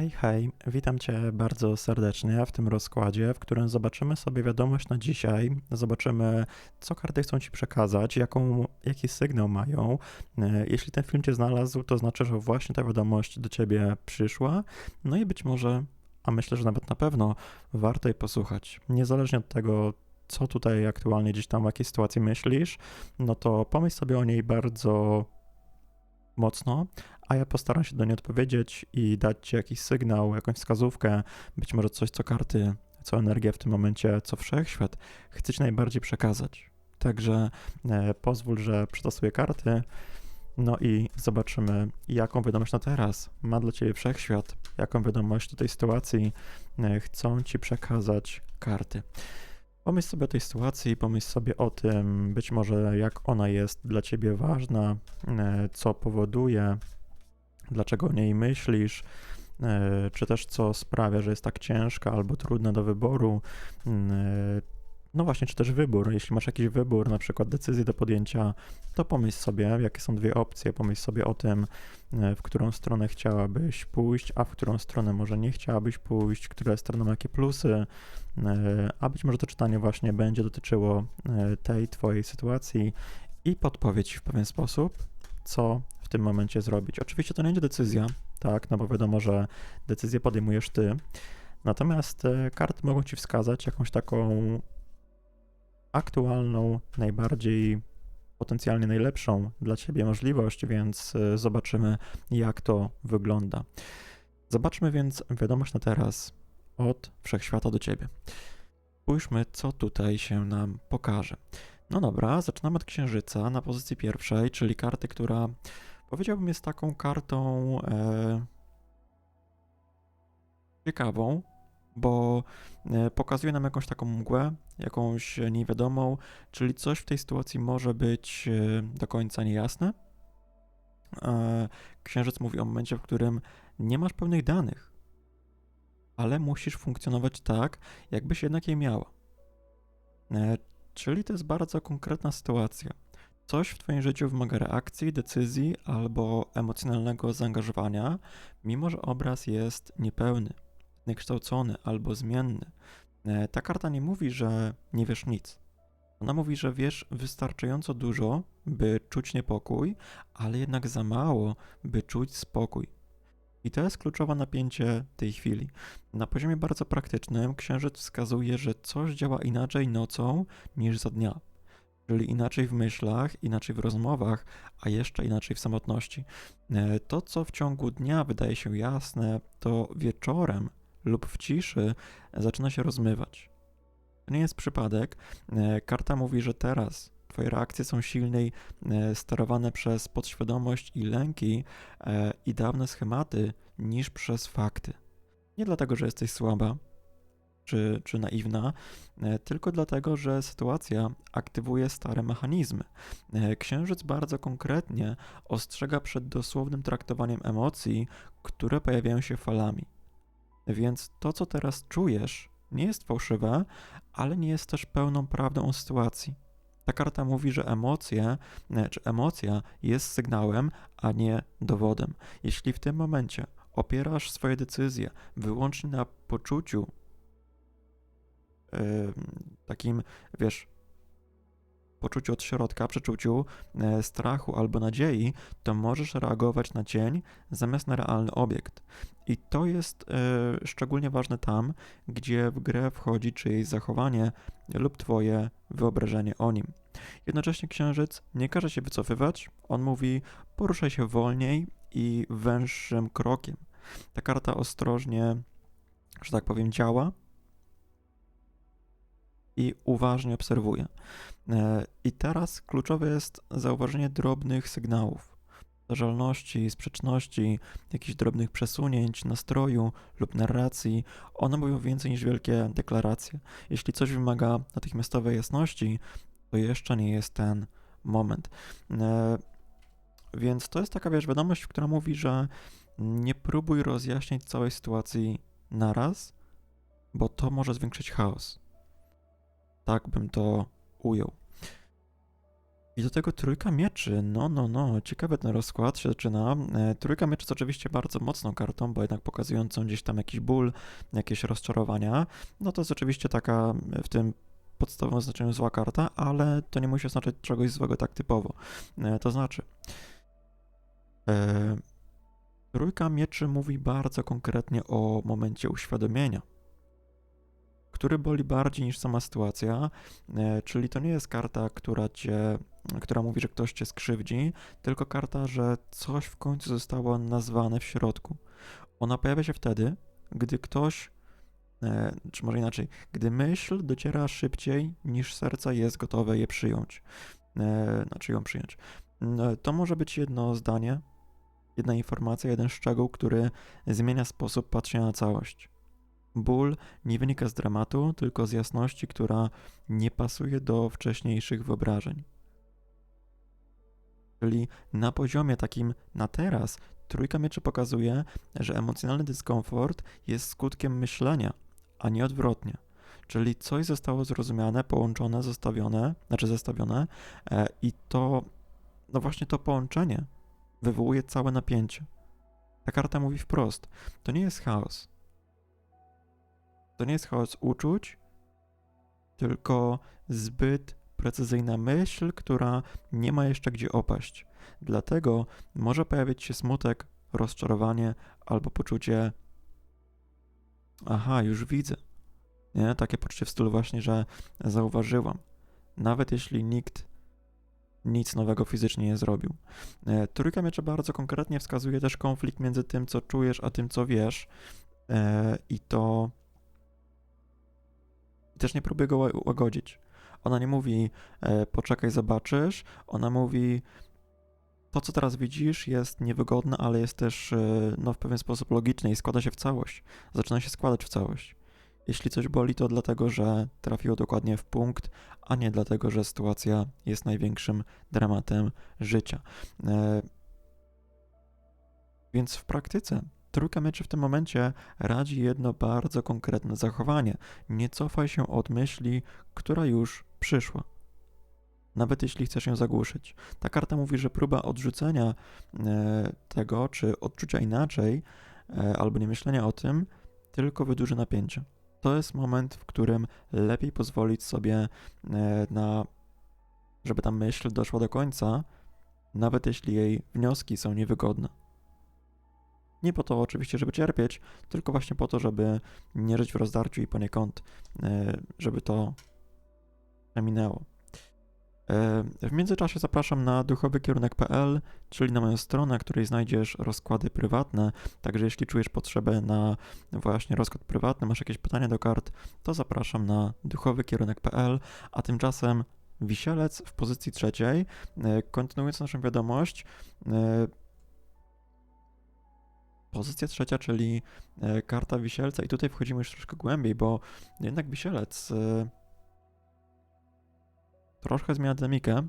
Hej, hej, witam Cię bardzo serdecznie w tym rozkładzie, w którym zobaczymy sobie wiadomość na dzisiaj, zobaczymy, co karty chcą Ci przekazać, jaką, jaki sygnał mają. E, Jeśli ten film Cię znalazł, to znaczy, że właśnie ta wiadomość do Ciebie przyszła, no i być może, a myślę, że nawet na pewno, warto jej posłuchać. Niezależnie od tego, co tutaj aktualnie gdzieś tam w jakiej sytuacji myślisz, no to pomyśl sobie o niej bardzo mocno, a ja postaram się do niej odpowiedzieć i dać ci jakiś sygnał, jakąś wskazówkę, być może coś, co karty, co energia w tym momencie, co wszechświat chce ci najbardziej przekazać. Także e, pozwól, że przetasuję karty, no i zobaczymy, jaką wiadomość na teraz ma dla ciebie wszechświat, jaką wiadomość do tej sytuacji e, chcą ci przekazać karty. Pomyśl sobie o tej sytuacji, pomyśl sobie o tym, być może jak ona jest dla ciebie ważna, e, co powoduje, dlaczego o niej myślisz, e, czy też co sprawia, że jest tak ciężka albo trudna do wyboru. Mm, e, no właśnie, czy też wybór. Jeśli masz jakiś wybór, na przykład decyzję do podjęcia, to pomyśl sobie, jakie są dwie opcje. Pomyśl sobie o tym, e, w którą stronę chciałabyś pójść, a w którą stronę może nie chciałabyś pójść, które strony ma jakie plusy, a być może to czytanie właśnie będzie dotyczyło tej twojej sytuacji i podpowiedź w pewien sposób, co tym momencie zrobić. Oczywiście to nie będzie decyzja, tak, no bo wiadomo, że decyzję podejmujesz ty. Natomiast e, karty mogą ci wskazać jakąś taką aktualną, najbardziej potencjalnie najlepszą dla ciebie możliwość, więc e, zobaczymy, jak to wygląda. Zobaczmy więc wiadomość na teraz od wszechświata do ciebie. Spójrzmy, co tutaj się nam pokaże. No dobra, zaczynamy od księżyca na pozycji pierwszej, czyli karty, która powiedziałbym jest taką kartą e, ciekawą, bo e, pokazuje nam jakąś taką mgłę, jakąś niewiadomą, czyli coś w tej sytuacji może być e, do końca niejasne. E, księżyc mówi o momencie, w którym nie masz pewnych danych, ale musisz funkcjonować tak, jakbyś jednak je miała. Czyli to jest bardzo konkretna sytuacja. Coś w Twoim życiu wymaga reakcji, decyzji albo emocjonalnego zaangażowania, mimo że obraz jest niepełny, niekształcony albo zmienny. E, ta karta nie mówi, że nie wiesz nic. Ona mówi, że wiesz wystarczająco dużo, by czuć niepokój, ale jednak za mało, by czuć spokój. I to jest kluczowe napięcie tej chwili. Na poziomie bardzo praktycznym księżyc wskazuje, że coś działa inaczej nocą niż za dnia. Czyli inaczej w myślach, inaczej w rozmowach, a jeszcze inaczej w samotności. E, to, co w ciągu dnia wydaje się jasne, to wieczorem lub w ciszy zaczyna się rozmywać. To nie jest przypadek. E, karta mówi, że teraz Twoje reakcje są silniej e, sterowane przez podświadomość i lęki i dawne schematy niż przez fakty. Nie dlatego, że jesteś słaba czy, czy naiwna, e, tylko dlatego, że sytuacja aktywuje stare mechanizmy. Księżyc bardzo konkretnie ostrzega przed dosłownym traktowaniem emocji, które pojawiają się falami. Więc to, co teraz czujesz, nie jest fałszywe, ale nie jest też pełną prawdą o sytuacji. Ta karta mówi, że emocje, e, czy emocja jest sygnałem, a nie dowodem. Jeśli w tym momencie opierasz swoje decyzje wyłącznie na poczuciu, takim, wiesz, poczuciu od środka, przeczuciu e, strachu albo nadziei, to możesz reagować na cień zamiast na realny obiekt. I to jest e, szczególnie ważne tam, gdzie w grę wchodzi czyjeś zachowanie lub twoje wyobrażenie o nim. Jednocześnie księżyc nie każe się wycofywać, on mówi poruszaj się wolniej i węższym krokiem. Ta karta ostrożnie, że tak powiem, działa, i uważnie obserwuję. E, I teraz kluczowe jest zauważenie drobnych sygnałów. Zdarzalności, sprzeczności, jakichś drobnych przesunięć nastroju lub narracji, one mówią więcej niż wielkie deklaracje. Jeśli coś wymaga natychmiastowej jasności, to jeszcze nie jest ten moment. E, więc to jest taka, wiesz, wiadomość, która mówi, że nie próbuj rozjaśnić całej sytuacji naraz, bo to może zwiększyć chaos. Tak bym to ujął. I do tego trójka mieczy. No, no, no. Ciekawy ten rozkład się zaczyna. E, trójka mieczy jest oczywiście bardzo mocną kartą, bo jednak pokazującą gdzieś tam jakiś ból, jakieś rozczarowania. No to jest oczywiście taka w tym podstawowym znaczeniu zła karta, ale to nie musi oznaczać czegoś złego tak typowo. E, to znaczy, e, trójka mieczy mówi bardzo konkretnie o momencie uświadomienia który boli bardziej niż sama sytuacja, e, czyli to nie jest karta, która cię, która mówi, że ktoś cię skrzywdzi, tylko karta, że coś w końcu zostało nazwane w środku. Ona pojawia się wtedy, gdy ktoś, e, czy może inaczej, gdy myśl dociera szybciej niż serce jest gotowe je przyjąć, e, znaczy ją przyjąć. To może być jedno zdanie, jedna informacja, jeden szczegół, który zmienia sposób patrzenia na całość. Ból nie wynika z dramatu, tylko z jasności, która nie pasuje do wcześniejszych wyobrażeń. Czyli na poziomie takim na teraz, trójka mieczy pokazuje, że emocjonalny dyskomfort jest skutkiem myślenia, a nie odwrotnie. Czyli coś zostało zrozumiane, połączone, zostawione, znaczy zestawione e, i to, no właśnie to połączenie wywołuje całe napięcie. Ta karta mówi wprost, to nie jest chaos, to nie jest chaos uczuć, tylko zbyt precyzyjna myśl, która nie ma jeszcze gdzie opaść. Dlatego może pojawić się smutek, rozczarowanie albo poczucie aha, już widzę. Nie? Takie poczucie w stylu właśnie, że zauważyłam. Nawet jeśli nikt nic nowego fizycznie nie zrobił. E, trójka mieczy bardzo konkretnie wskazuje też konflikt między tym, co czujesz, a tym, co wiesz. E, I to też nie próbuje go łagodzić. Ona nie mówi, e, poczekaj, zobaczysz. Ona mówi, to co teraz widzisz jest niewygodne, ale jest też e, no, w pewien sposób logiczne i składa się w całość. Zaczyna się składać w całość. Jeśli coś boli, to dlatego, że trafiło dokładnie w punkt, a nie dlatego, że sytuacja jest największym dramatem życia. E, więc w praktyce Trójka mieczy w tym momencie radzi jedno bardzo konkretne zachowanie. Nie cofaj się od myśli, która już przyszła. Nawet jeśli chcesz ją zagłuszyć. Ta karta mówi, że próba odrzucenia e, tego, czy odczucia inaczej, e, albo nie myślenia o tym, tylko wydłuży napięcie. To jest moment, w którym lepiej pozwolić sobie e, na, żeby ta myśl doszła do końca, nawet jeśli jej wnioski są niewygodne. Nie po to oczywiście, żeby cierpieć, tylko właśnie po to, żeby nie żyć w rozdarciu i poniekąd, e, żeby to minęło. E, w międzyczasie zapraszam na duchowykierunek.pl, czyli na moją stronę, której znajdziesz rozkłady prywatne. Także jeśli czujesz potrzebę na właśnie rozkład prywatny, masz jakieś pytania do kart, to zapraszam na duchowykierunek.pl, a tymczasem Wisielec w pozycji trzeciej. E, kontynuując naszą wiadomość, Pozycja trzecia, czyli e, karta wisielca i tutaj wchodzimy już troszkę głębiej, bo jednak wisielec e, troszkę zmienia dynamikę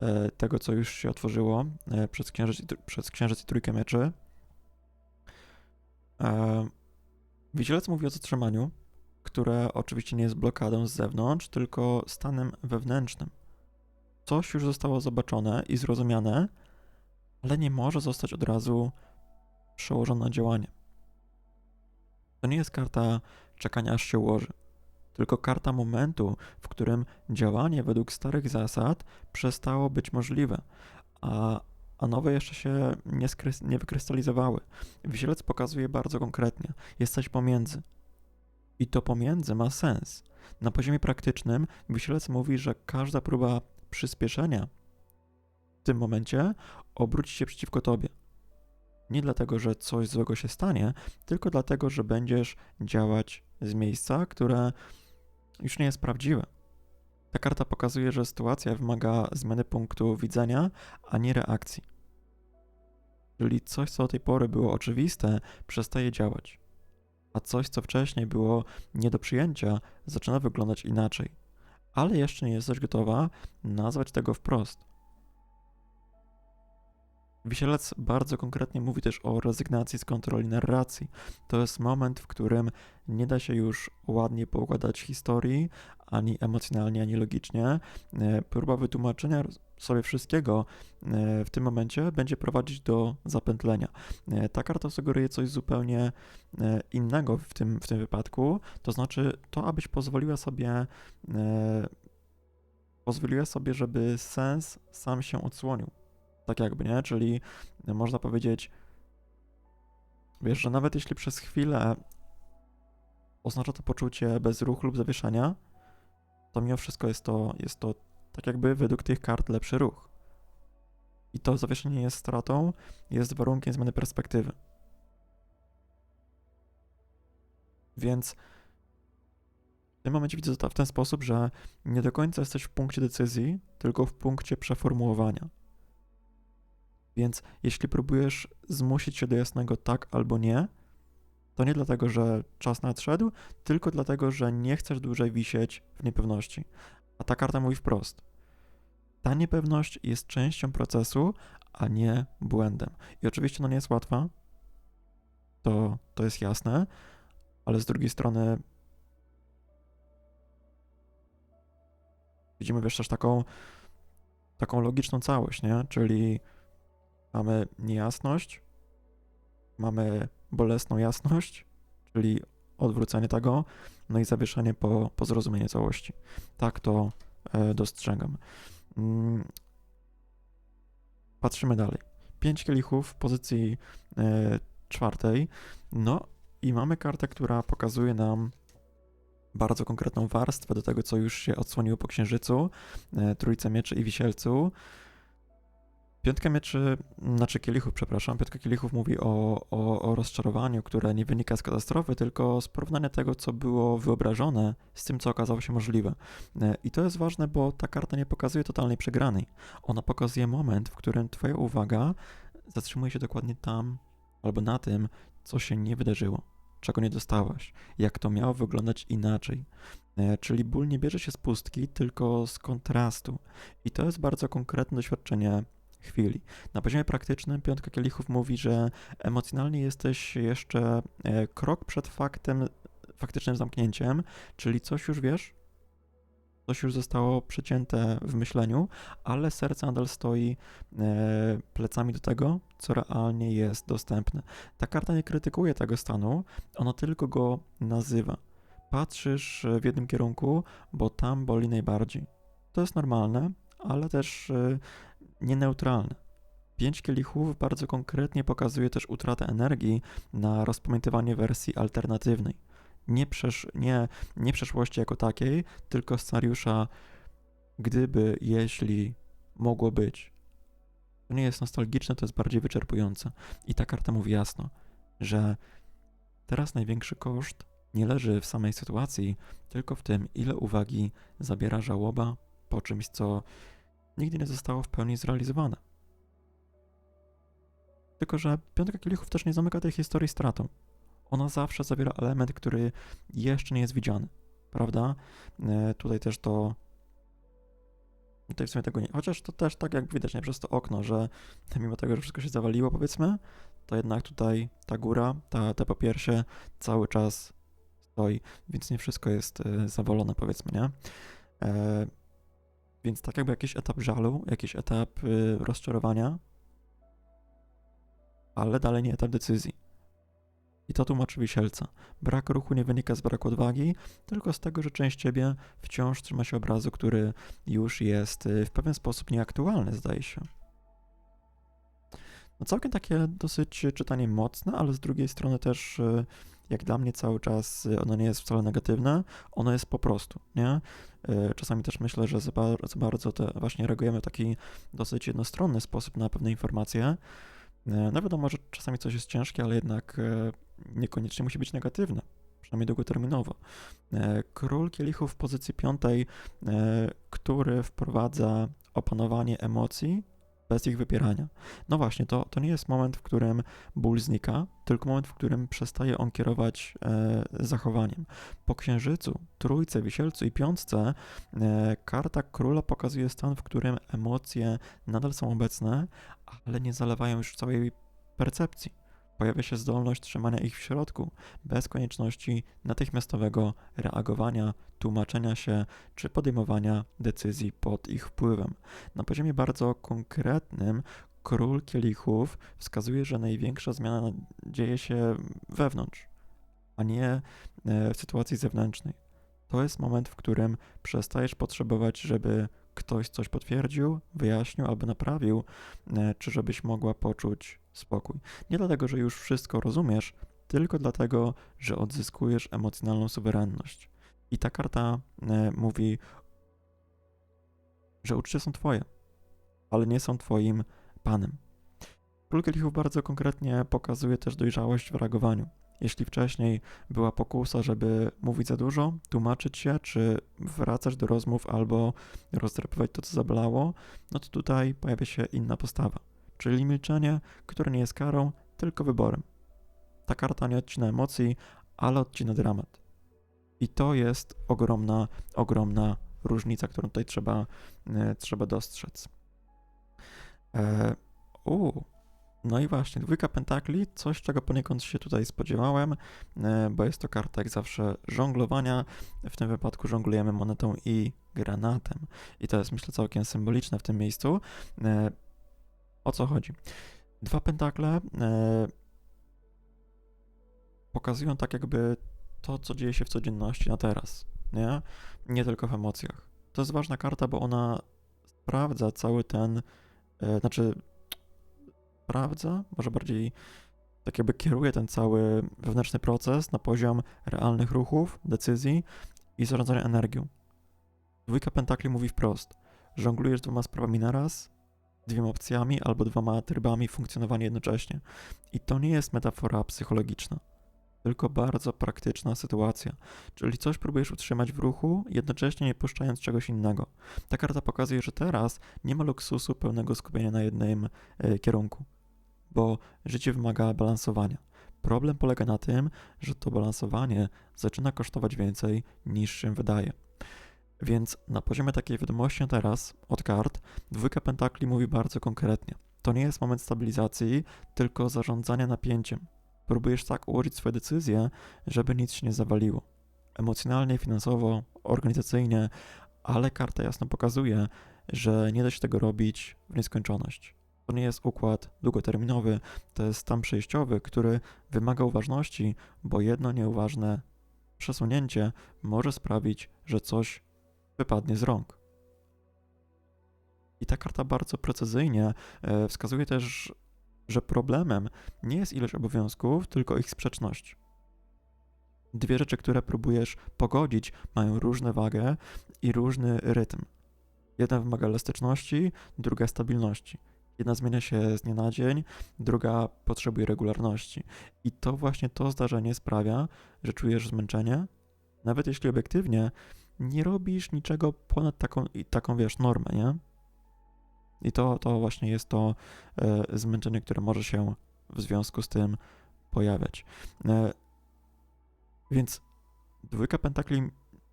e, tego, co już się otworzyło przez księżyc, przez księżyc i trójkę mieczy. Wisielec mówi o zatrzymaniu, które oczywiście nie jest blokadą z zewnątrz, tylko stanem wewnętrznym. Coś już zostało zobaczone i zrozumiane, ale nie może zostać od razu przełożona na działanie. To nie jest karta czekania aż się ułoży, tylko karta momentu, w którym działanie według starych zasad przestało być możliwe, a, a nowe jeszcze się nie, nie wykrystalizowały. Wisielec pokazuje bardzo konkretnie, jest coś pomiędzy. I to pomiędzy ma sens. Na poziomie praktycznym Wisielec mówi, że każda próba przyspieszenia w tym momencie obróci się przeciwko tobie. Nie dlatego, że coś złego się stanie, tylko dlatego, że będziesz działać z miejsca, które już nie jest prawdziwe. Ta karta pokazuje, że sytuacja wymaga zmiany punktu widzenia, a nie reakcji. Czyli coś, co do tej pory było oczywiste, przestaje działać, a coś, co wcześniej było nie do przyjęcia, zaczyna wyglądać inaczej. Ale jeszcze nie jesteś gotowa nazwać tego wprost. Wisielec bardzo konkretnie mówi też o rezygnacji z kontroli narracji. To jest moment, w którym nie da się już ładnie poukładać historii, ani emocjonalnie, ani logicznie. E, próba wytłumaczenia sobie wszystkiego e, w tym momencie będzie prowadzić do zapętlenia. E, ta karta sugeruje coś zupełnie innego w tym, w tym wypadku, to znaczy to, abyś pozwoliła sobie pozwoliła sobie, żeby sens sam się odsłonił. Tak jakby, nie? Czyli można powiedzieć, wiesz, że nawet jeśli przez chwilę oznacza to poczucie bezruchu lub zawieszenia, to mimo wszystko jest to, jest to tak jakby według tych kart lepszy ruch. I to zawieszenie jest stratą, jest warunkiem zmiany perspektywy. Więc w tym momencie widzę to w ten sposób, że nie do końca jesteś w punkcie decyzji, tylko w punkcie przeformułowania. Więc jeśli próbujesz zmusić się do jasnego tak albo nie, to nie dlatego, że czas nadszedł, tylko dlatego, że nie chcesz dłużej wisieć w niepewności. A ta karta mówi wprost. Ta niepewność jest częścią procesu, a nie błędem. I oczywiście no nie jest łatwa, to, to jest jasne, ale z drugiej strony widzimy wiesz też taką, taką logiczną całość, nie? Czyli mamy niejasność, mamy bolesną jasność, czyli odwrócenie tego, no i zawieszenie po, po zrozumieniu całości. Tak to e, dostrzegam. Mm. Patrzymy dalej. Pięć kielichów w pozycji e, czwartej. No i mamy kartę, która pokazuje nam bardzo konkretną warstwę do tego, co już się odsłoniło po księżycu, e, trójce mieczy i wisielcu. Piątka mieczy, znaczy kielichów, przepraszam, piątka kielichów mówi o, o, o rozczarowaniu, które nie wynika z katastrofy, tylko z porównania tego, co było wyobrażone z tym, co okazało się możliwe. E, I to jest ważne, bo ta karta nie pokazuje totalnej przegranej. Ona pokazuje moment, w którym twoja uwaga zatrzymuje się dokładnie tam albo na tym, co się nie wydarzyło, czego nie dostałaś, jak to miało wyglądać inaczej. E, czyli ból nie bierze się z pustki, tylko z kontrastu. I to jest bardzo konkretne doświadczenie chwili. Na poziomie praktycznym piątka kielichów mówi, że emocjonalnie jesteś jeszcze e, krok przed faktem, faktycznym zamknięciem, czyli coś już wiesz, coś już zostało przecięte w myśleniu, ale serce nadal stoi e, plecami do tego, co realnie jest dostępne. Ta karta nie krytykuje tego stanu, ona tylko go nazywa. Patrzysz w jednym kierunku, bo tam boli najbardziej. To jest normalne, ale też e, nieneutralne. Pięć kielichów bardzo konkretnie pokazuje też utratę energii na rozpamiętywanie wersji alternatywnej. Nie, przesz nie, nie przeszłości jako takiej, tylko scenariusza gdyby, jeśli, mogło być. To nie jest nostalgiczne, to jest bardziej wyczerpujące. I ta karta mówi jasno, że teraz największy koszt nie leży w samej sytuacji, tylko w tym, ile uwagi zabiera żałoba po czymś, co nigdy nie zostało w pełni zrealizowane. Tylko, że Piątka Kielichów też nie zamyka tej historii stratą. Ona zawsze zawiera element, który jeszcze nie jest widziany, prawda? E, tutaj też to Tutaj w sumie tego nie. Chociaż to też tak jak widać nie przez to okno, że mimo tego, że wszystko się zawaliło, powiedzmy, to jednak tutaj ta góra, ta, te popiersie cały czas stoi, więc nie wszystko jest y, zawalone, powiedzmy, nie? E, więc tak jakby jakiś etap żalu, jakiś etap y, rozczarowania, ale dalej nie etap decyzji. I to tłumaczy wisielca. Brak ruchu nie wynika z braku odwagi, tylko z tego, że część ciebie wciąż trzyma się obrazu, który już jest y, w pewien sposób nieaktualny, zdaje się. No całkiem takie dosyć czytanie mocne, ale z drugiej strony też y, jak dla mnie cały czas y, ono nie jest wcale negatywne, ono jest po prostu, nie? Y, czasami też myślę, że za bardzo te właśnie reagujemy w taki dosyć jednostronny sposób na pewne informacje. Y, no wiadomo, że czasami coś jest ciężkie, ale jednak niekoniecznie musi być negatywne, przynajmniej długoterminowo. Król kielichów w pozycji piątej, który wprowadza opanowanie emocji bez ich wypierania. No właśnie, to, to nie jest moment, w którym ból znika, tylko moment, w którym przestaje on kierować e, zachowaniem. Po księżycu, trójce, wisielcu i piątce e, karta króla pokazuje stan, w którym emocje nadal są obecne, ale nie zalewają już całej percepcji. Pojawia się zdolność trzymania ich w środku, bez konieczności natychmiastowego reagowania, tłumaczenia się czy podejmowania decyzji pod ich wpływem. Na poziomie bardzo konkretnym, król kielichów wskazuje, że największa zmiana dzieje się wewnątrz, a nie e, w sytuacji zewnętrznej. To jest moment, w którym przestajesz potrzebować, żeby ktoś coś potwierdził, wyjaśnił albo naprawił, e, czy żebyś mogła poczuć spokój. Nie dlatego, że już wszystko rozumiesz, tylko dlatego, że odzyskujesz emocjonalną suwerenność. I ta karta e, mówi, że uczucia są twoje, ale nie są twoim panem. Król Kielichów bardzo konkretnie pokazuje też dojrzałość w reagowaniu. Jeśli wcześniej była pokusa, żeby mówić za dużo, tłumaczyć się, czy wracać do rozmów albo rozdrapywać to, co zabolało, no to tutaj pojawia się inna postawa, czyli milczenie, które nie jest karą, tylko wyborem. Ta karta nie odcina emocji, ale odcina dramat. I to jest ogromna, ogromna różnica, którą tutaj trzeba, e, trzeba dostrzec. E, u, no i właśnie, dwójka pentakli, coś czego poniekąd się tutaj spodziewałem, e, bo jest to karta jak zawsze żonglowania. W tym wypadku żonglujemy monetą i granatem. I to jest myślę całkiem symboliczne w tym miejscu. E, o co chodzi? Dwa pentakle e, pokazują tak jakby to, co dzieje się w codzienności na teraz, nie? Nie tylko w emocjach. To jest ważna karta, bo ona sprawdza cały ten, znaczy sprawdza, może bardziej tak jakby kieruje ten cały wewnętrzny proces na poziom realnych ruchów, decyzji i zarządzania energią. Dwójka pentakli mówi wprost, żonglujesz dwoma sprawami naraz, dwiema opcjami albo dwoma trybami funkcjonowania jednocześnie. I to nie jest metafora psychologiczna, tylko bardzo praktyczna sytuacja. Czyli coś próbujesz utrzymać w ruchu, jednocześnie nie puszczając czegoś innego. Ta karta pokazuje, że teraz nie ma luksusu pełnego skupienia na jednym y, kierunku bo życie wymaga balansowania. Problem polega na tym, że to balansowanie zaczyna kosztować więcej niż się wydaje. Więc na poziomie takiej wiadomości teraz od kart, dwójka pentakli mówi bardzo konkretnie. To nie jest moment stabilizacji, tylko zarządzania napięciem. Próbujesz tak ułożyć swoje decyzje, żeby nic się nie zawaliło. Emocjonalnie, finansowo, organizacyjnie, ale karta jasno pokazuje, że nie da się tego robić w nieskończoność. To nie jest układ długoterminowy, to jest stan przejściowy, który wymaga uważności, bo jedno nieuważne przesunięcie może sprawić, że coś wypadnie z rąk. I ta karta bardzo precyzyjnie e, wskazuje też, że problemem nie jest ilość obowiązków, tylko ich sprzeczność. Dwie rzeczy, które próbujesz pogodzić, mają różne wagę i różny rytm. Jedna wymaga elastyczności, druga stabilności. Jedna zmienia się z dnia na dzień, druga potrzebuje regularności. I to właśnie to zdarzenie sprawia, że czujesz zmęczenie, nawet jeśli obiektywnie nie robisz niczego ponad taką, taką wiesz, normę, nie? I to, to właśnie jest to e, zmęczenie, które może się w związku z tym pojawiać. E, więc dwójka pentakli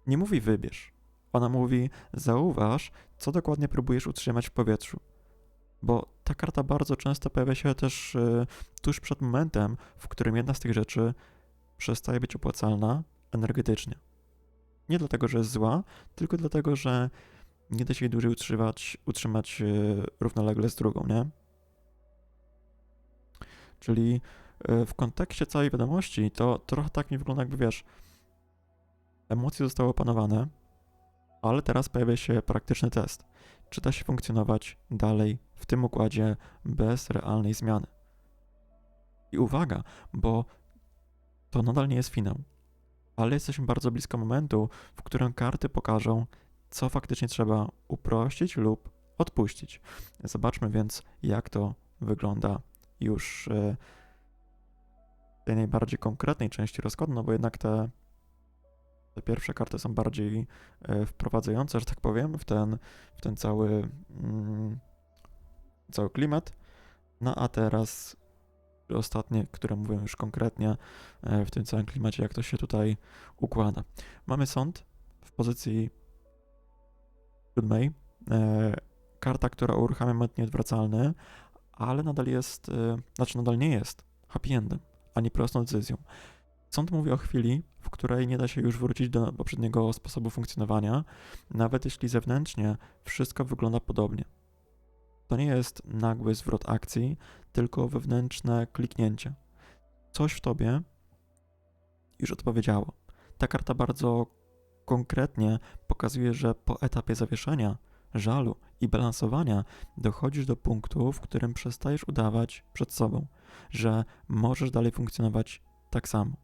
nie mówi wybierz. Ona mówi zauważ, co dokładnie próbujesz utrzymać w powietrzu bo ta karta bardzo często pojawia się też y, tuż przed momentem, w którym jedna z tych rzeczy przestaje być opłacalna energetycznie. Nie dlatego, że jest zła, tylko dlatego, że nie da się jej dłużej utrzymać, utrzymać y, równolegle z drugą, nie? Czyli y, w kontekście całej wiadomości to trochę tak mi wygląda, jakby wiesz, emocje zostały opanowane, ale teraz pojawia się praktyczny test. Czy da się funkcjonować dalej w tym układzie bez realnej zmiany? I uwaga, bo to nadal nie jest finał, ale jesteśmy bardzo blisko momentu, w którym karty pokażą, co faktycznie trzeba uprościć lub odpuścić. Zobaczmy więc, jak to wygląda już e, tej najbardziej konkretnej części rozkładu, no bo jednak te te pierwsze karty są bardziej e, wprowadzające, że tak powiem, w ten, w ten cały, mm, cały klimat. No a teraz ostatnie, które mówią już konkretnie e, w tym całym klimacie, jak to się tutaj układa. Mamy sąd w pozycji siódmej. E, karta, która uruchamia moment nieodwracalny, ale nadal jest, znaczy nadal nie jest happy endem, ani prostą decyzją. Sąd mówi o chwili, w której nie da się już wrócić do poprzedniego sposobu funkcjonowania, nawet jeśli zewnętrznie wszystko wygląda podobnie. To nie jest nagły zwrot akcji, tylko wewnętrzne kliknięcie. Coś w tobie już odpowiedziało. Ta karta bardzo konkretnie pokazuje, że po etapie zawieszenia, żalu i balansowania dochodzisz do punktu, w którym przestajesz udawać przed sobą, że możesz dalej funkcjonować tak samo.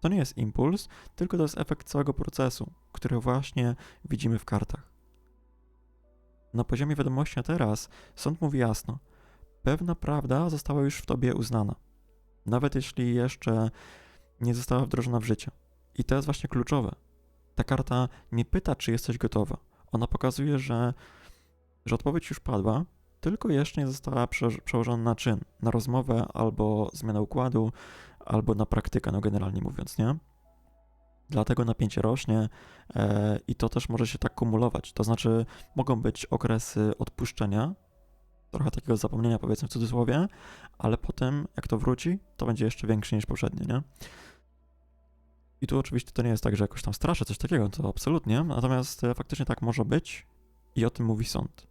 To nie jest impuls, tylko to jest efekt całego procesu, który właśnie widzimy w kartach. Na poziomie wiadomości na teraz sąd mówi jasno: pewna prawda została już w tobie uznana, nawet jeśli jeszcze nie została wdrożona w życie. I to jest właśnie kluczowe. Ta karta nie pyta, czy jesteś gotowa. Ona pokazuje, że, że odpowiedź już padła, tylko jeszcze nie została przełożona na czyn, na rozmowę albo zmianę układu, albo na praktykę, no generalnie mówiąc, nie? Dlatego napięcie rośnie e, i to też może się tak kumulować. To znaczy, mogą być okresy odpuszczenia, trochę takiego zapomnienia, powiedzmy w cudzysłowie, ale potem, jak to wróci, to będzie jeszcze większe niż poprzednie, nie? I tu oczywiście to nie jest tak, że jakoś tam straszę coś takiego, to absolutnie, natomiast e, faktycznie tak może być i o tym mówi sąd.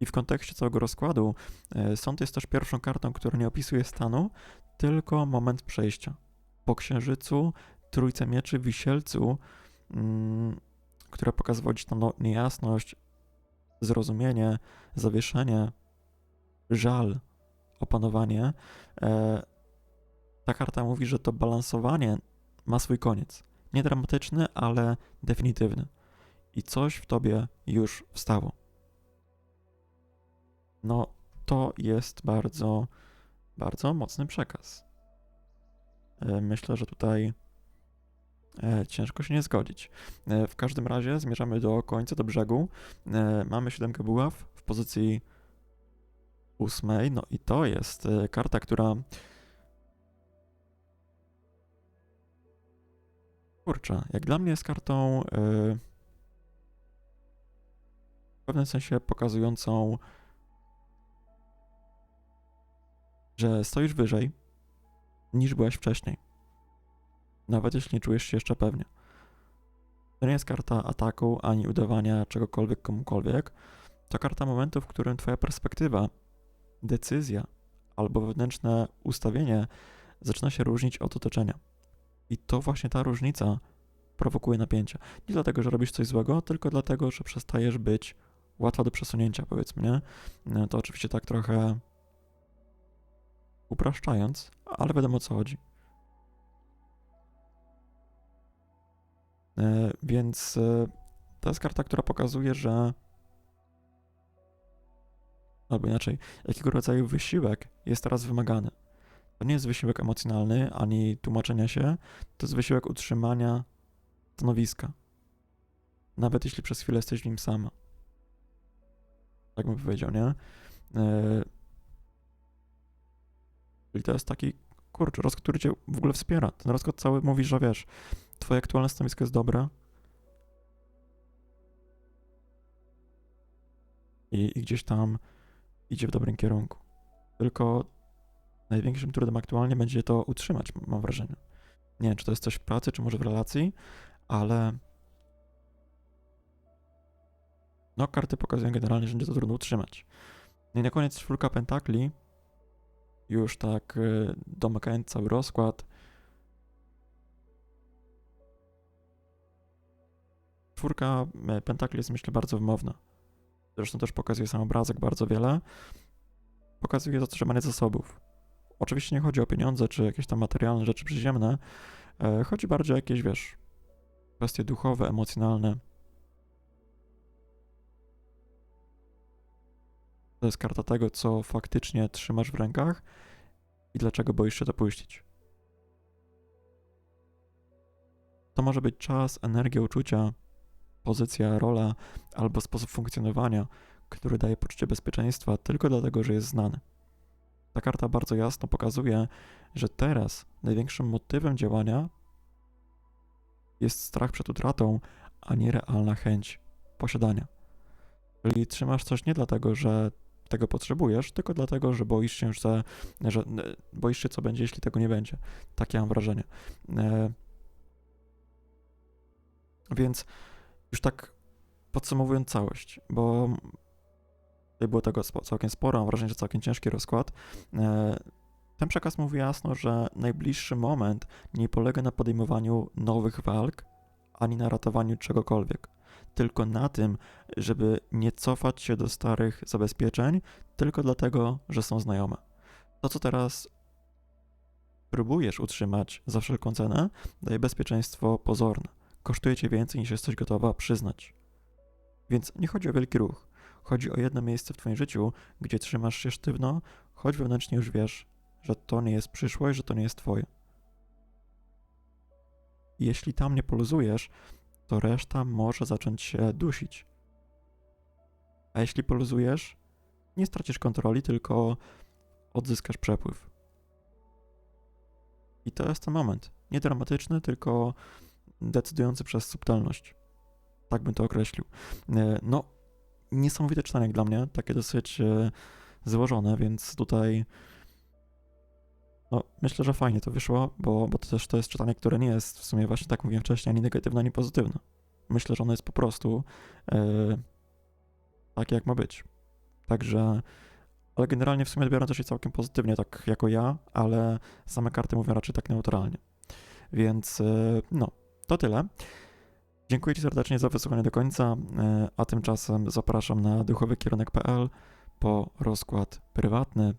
I w kontekście całego rozkładu, e, sąd jest też pierwszą kartą, która nie opisuje stanu, tylko moment przejścia. Po księżycu, trójce mieczy, wisielcu, mm, które pokazywało ci no, niejasność, zrozumienie, zawieszenie, żal, opanowanie. E, ta karta mówi, że to balansowanie ma swój koniec. Nie dramatyczny, ale definitywny. I coś w tobie już wstało. No, to jest bardzo, bardzo mocny przekaz. E, myślę, że tutaj e, ciężko się nie zgodzić. E, w każdym razie zmierzamy do końca, do brzegu. Mamy siódemkę buław w pozycji ósmej, no i to jest karta, która kurczę, jak dla mnie jest kartą w pewnym sensie pokazującą że stoisz wyżej niż byłeś wcześniej. Nawet jeśli nie czujesz się jeszcze pewnie. To nie jest karta ataku ani udawania czegokolwiek komukolwiek. To karta momentu, w którym Twoja perspektywa, decyzja albo wewnętrzne ustawienie zaczyna się różnić od otoczenia. I to właśnie ta różnica prowokuje napięcie. Nie dlatego, że robisz coś złego, tylko dlatego, że przestajesz być łatwa do przesunięcia, powiedzmy, nie? No to oczywiście tak trochę upraszczając, ale wiadomo o co chodzi. E, więc e, to jest karta, która pokazuje, że albo inaczej, jakiego rodzaju wysiłek jest teraz wymagany. To nie jest wysiłek emocjonalny ani tłumaczenia się, to jest wysiłek utrzymania stanowiska. Nawet jeśli przez chwilę jesteś w nim sama. Tak bym powiedział, nie? Czyli to jest taki, kurczę, rozkład, który cię w ogóle wspiera. Ten rozkład cały mówi, że wiesz, twoje aktualne stanowisko jest dobre i, i gdzieś tam idzie w dobrym kierunku. Tylko największym trudem aktualnie będzie to utrzymać, mam wrażenie. Nie wiem, czy to jest coś w pracy, czy może w relacji, ale no, karty pokazują generalnie, że będzie to trudno utrzymać. No I na koniec czwórka pentakli już tak y, domykając cały rozkład. Czwórka e, pentakli jest myślę bardzo wymowna. Zresztą też pokazuje sam obrazek bardzo wiele. Pokazuje zatrzymanie zasobów. Oczywiście nie chodzi o pieniądze czy jakieś tam materialne rzeczy przyziemne. E, chodzi bardziej o jakieś, wiesz, kwestie duchowe, emocjonalne. To jest karta tego, co faktycznie trzymasz w rękach i dlaczego boisz się dopuścić. To może być czas, energia, uczucia, pozycja, rola albo sposób funkcjonowania, który daje poczucie bezpieczeństwa tylko dlatego, że jest znany. Ta karta bardzo jasno pokazuje, że teraz największym motywem działania jest strach przed utratą, a nie realna chęć posiadania. Czyli trzymasz coś nie dlatego, że tego potrzebujesz, tylko dlatego, że boisz się, że, że boisz się, co będzie, jeśli tego nie będzie. Takie mam wrażenie. E, więc już tak podsumowując całość, bo było tego całkiem sporo, mam wrażenie, że całkiem ciężki rozkład. E, ten przekaz mówi jasno, że najbliższy moment nie polega na podejmowaniu nowych walk, ani na ratowaniu czegokolwiek, tylko na tym, żeby nie cofać się do starych zabezpieczeń, tylko dlatego, że są znajome. To, co teraz próbujesz utrzymać za wszelką cenę, daje bezpieczeństwo pozorne. Kosztuje cię więcej niż jesteś gotowa przyznać. Więc nie chodzi o wielki ruch. Chodzi o jedno miejsce w twoim życiu, gdzie trzymasz się sztywno, choć wewnętrznie już wiesz, że to nie jest przyszłość, że to nie jest twoje. Jeśli tam nie poluzujesz, to reszta może zacząć się dusić. A jeśli poluzujesz, nie stracisz kontroli, tylko odzyskasz przepływ. I to jest ten moment. Nie dramatyczny, tylko decydujący przez subtelność. Tak bym to określił. E, No, niesamowite czytanie jak dla mnie, takie dosyć e, złożone, więc tutaj no, myślę, że fajnie to wyszło, bo, bo to też to jest czytanie, które nie jest w sumie właśnie tak mówiłem wcześniej, ani negatywne, ani pozytywne. Myślę, że ono jest po prostu e, takie, jak ma być. Także, ale generalnie w sumie odbieram też je całkiem pozytywnie, tak jako ja, ale same karty mówią raczej tak neutralnie. Więc e, no, to tyle. Dziękuję Ci serdecznie za wysłuchanie do końca, e, a tymczasem zapraszam na duchowykierunek.pl po rozkład prywatny.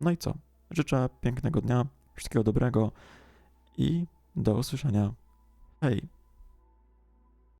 No i co? Życzę pięknego dnia, wszystkiego dobrego i do usłyszenia. Hej!